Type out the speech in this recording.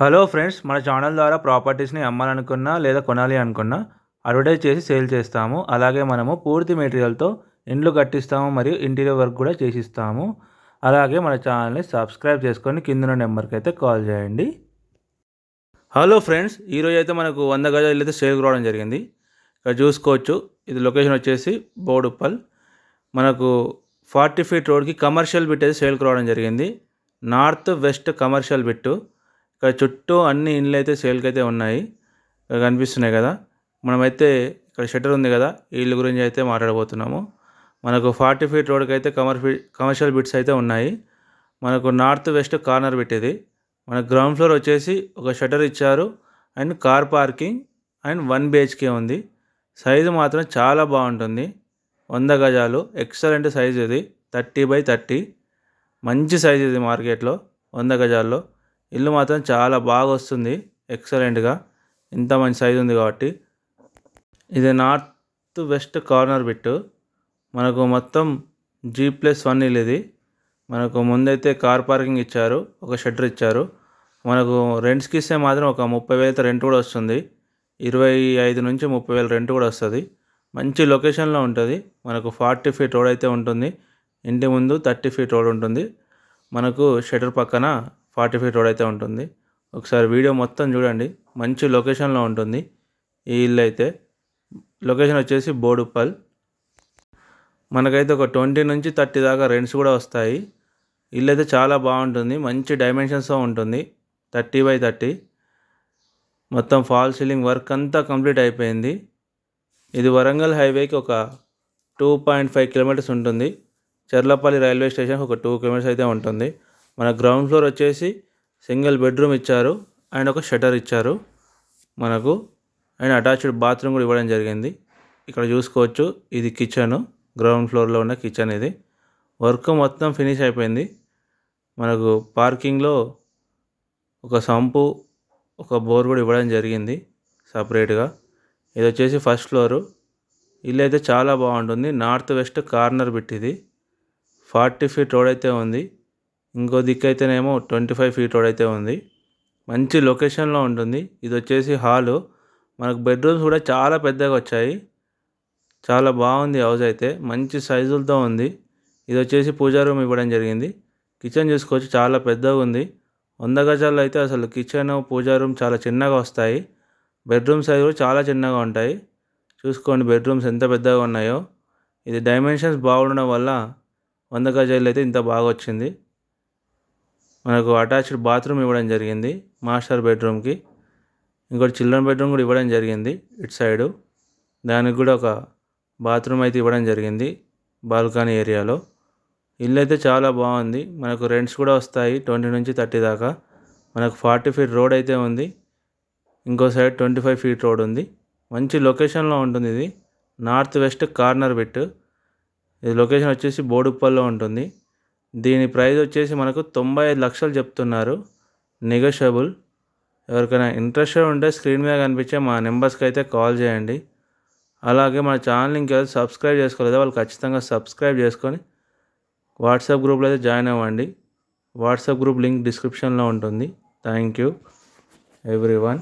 Hello friends మన channel ద్వారా ప్రాపర్టీస్ని అమ్మాలనుకున్నా లేదా కొనాలి అనుకున్నా అడ్వర్టైజ్ చేసి సేల్ చేస్తాము. అలాగే మనము పూర్తి మెటీరియల్తో ఇండ్లు కట్టిస్తాము మరియు ఇంటీరియర్ వర్క్ కూడా చేసిస్తాము. అలాగే మన ఛానల్ని సబ్స్క్రైబ్ చేసుకొని కింద నెంబర్కి అయితే కాల్ చేయండి. హలో ఫ్రెండ్స్ ఈరోజు అయితే మనకు వంద గజాలు ఇల్లు అయితే సేల్ రావడం జరిగింది. ఇక్కడ చూసుకోవచ్చు ఇది లొకేషన్ వచ్చేసి బోడుప్పల్. మనకు ఫార్టీ ఫీట్ రోడ్కి కమర్షియల్ బిట్ అయితే సేల్కి రావడం జరిగింది. North west commercial bit. ఇక్కడ చుట్టూ అన్ని ఇండ్లు అయితే సేల్కి అయితే ఉన్నాయి కనిపిస్తున్నాయి కదా. మనమైతే ఇక్కడ షట్టర్ ఉంది కదా. ఈ ఇల్లు గురించి అయితే మాట్లాడబోతున్నాము. మనకు ఫార్టీ ఫీట్ రోడ్కి అయితే కమర్ కమర్షియల్ బిట్స్ అయితే ఉన్నాయి. మనకు నార్త్ వెస్ట్ కార్నర్ పెట్టేది. మన గ్రౌండ్ ఫ్లోర్ వచ్చేసి ఒక షటర్ ఇచ్చారు. And car parking and one BHK ఉంది. సైజు మాత్రం చాలా బాగుంటుంది. వంద గజాలు. ఎక్సలెంట్ సైజు ఇది. Thirty by thirty. మంచి సైజు ఇది మార్కెట్లో. వంద గజాల్లో. ఇల్లు మాత్రం చాలా బాగా వస్తుంది. ఎక్సలెంట్గా ఇంత మంచి సైజు ఉంది కాబట్టి. ఇది నార్త్ వెస్ట్ కార్నర్ బిట్టు మనకు మొత్తం జీ ప్లస్ వన్ ఇల్లు ఇది. మనకు ముందైతే కార్ పార్కింగ్ ఇచ్చారు. ఒక షట్టర్ ఇచ్చారు. మనకు రెంట్స్కి ఇస్తే మాత్రం ఒక ముప్పై వేలతో రెంట్ కూడా వస్తుంది. ఇరవై ఐదు నుంచి ముప్పై వేల రెంట్ కూడా వస్తుంది. మంచి లొకేషన్లో ఉంటుంది. మనకు ఫార్టీ ఫీట్ రోడ్ అయితే ఉంటుంది. ఇంటి ముందు థర్టీ ఫీట్ రోడ్ ఉంటుంది. మనకు షటర్ పక్కన ఫార్టీ ఫీట్ రోడ్ అయితే ఉంటుంది. ఒకసారి వీడియో మొత్తం చూడండి. మంచి లొకేషన్లో ఉంటుంది ఈ ఇల్లు అయితే. లొకేషన్ వచ్చేసి బోడుపల్. మనకైతే ఒక ట్వంటీ నుంచి థర్టీ దాకా రెంట్స్ కూడా వస్తాయి. ఇల్లు అయితే చాలా బాగుంటుంది. మంచి డైమెన్షన్స్తో ఉంటుంది. Thirty by thirty. మొత్తం ఫాల్ సీలింగ్ వర్క్ అంతా కంప్లీట్ అయిపోయింది. ఇది వరంగల్ హైవేకి ఒక టూ పాయింట్ ఫైవ్ కిలోమీటర్స్ ఉంటుంది. చర్లపల్లి రైల్వే స్టేషన్ ఒక టూ కిలోమీటర్స్ అయితే ఉంటుంది. మన గ్రౌండ్ ఫ్లోర్ వచ్చేసి సింగిల్ బెడ్రూమ్ ఇచ్చారు. అండ్ ఒక షటర్ ఇచ్చారు మనకు. అండ్ అటాచ్డ్ బాత్రూమ్ కూడా ఇవ్వడం జరిగింది. ఇక్కడ చూసుకోవచ్చు ఇది కిచెన్ గ్రౌండ్ ఫ్లోర్లో ఉన్న కిచెన్ ఇది. వర్క్ మొత్తం ఫినిష్ అయిపోయింది. మనకు పార్కింగ్లో ఒక సంపు ఒక బోర్ కూడా ఇవ్వడం జరిగింది సపరేట్గా ఇది వచ్చేసి ఫస్ట్ ఫ్లోరు ఇల్లు అయితే చాలా బాగుంటుంది. నార్త్ వెస్ట్ కార్నర్ బిట్ ఇది ఫార్టీ ఫీట్ రోడ్ అయితే ఉంది. ఇంకో దిక్కు అయితేనేమో ట్వంటీ ఫైవ్ ఫీట్ రోడ్ అయితే ఉంది. మంచి లొకేషన్లో ఉంటుంది. ఇది వచ్చేసి హాలు. మనకు బెడ్రూమ్స్ కూడా చాలా పెద్దగా వచ్చాయి చాలా బాగుంది హౌస్ అయితే. మంచి సైజులతో ఉంది. ఇది వచ్చేసి పూజా రూమ్ ఇవ్వడం జరిగింది. కిచెన్ చూసుకోవచ్చు. చాలా పెద్దగా ఉంది వంద గజాల్లో అయితే అసలు కిచెన్ పూజా రూమ్ చాలా చిన్నగా వస్తాయి. బెడ్రూమ్ సైజ్ కూడా చాలా చిన్నగా ఉంటాయి. చూసుకోండి బెడ్రూమ్స్ ఎంత పెద్దగా ఉన్నాయో. ఇది డైమెన్షన్స్ బాగుండడం వల్ల వంద గజాలు అయితే ఇంత బాగా వచ్చింది మనకు అటాచ్డ్ బాత్రూమ్ ఇవ్వడం జరిగింది మాస్టర్ బెడ్రూమ్కి. ఇంకోటి చిల్డ్రన్ బెడ్రూమ్ కూడా ఇవ్వడం జరిగింది ఇటు సైడు. దానికి కూడా ఒక బాత్రూమ్ అయితే ఇవ్వడం జరిగింది బాల్కనీ ఏరియాలో. ఇల్లు అయితే చాలా బాగుంది మనకు రెంట్స్ కూడా వస్తాయి ట్వంటీ నుంచి థర్టీ దాకా. మనకు ఫార్టీ ఫీట్ రోడ్ అయితే ఉంది ఇంకో side twenty five feet road ఉంది. మంచి లొకేషన్లో ఉంటుంది ఇది నార్త్ వెస్ట్ కార్నర్ బిట్ ఇది లొకేషన్ వచ్చేసి బోడుప్పల్లో ఉంటుంది. దీని ప్రైస్ వచ్చేసి మనకు తొంభై ఐదు లక్షలు చెప్తున్నారు. నెగోషియబుల్ ఎవరికైనా ఇంట్రెస్టెడ్ ఉంటే స్క్రీన్ మీద కనిపించే మా నెంబర్స్కి అయితే కాల్ చేయండి. అలాగే మన ఛానల్ ఇంకెవరు సబ్స్క్రైబ్ చేసుకోలేదో వాళ్ళు ఖచ్చితంగా సబ్స్క్రైబ్ చేసుకొని వాట్సాప్ గ్రూప్లో అయితే జాయిన్ అవ్వండి. వాట్సాప్ గ్రూప్ లింక్ డిస్క్రిప్షన్లో ఉంటుంది. Thank you every one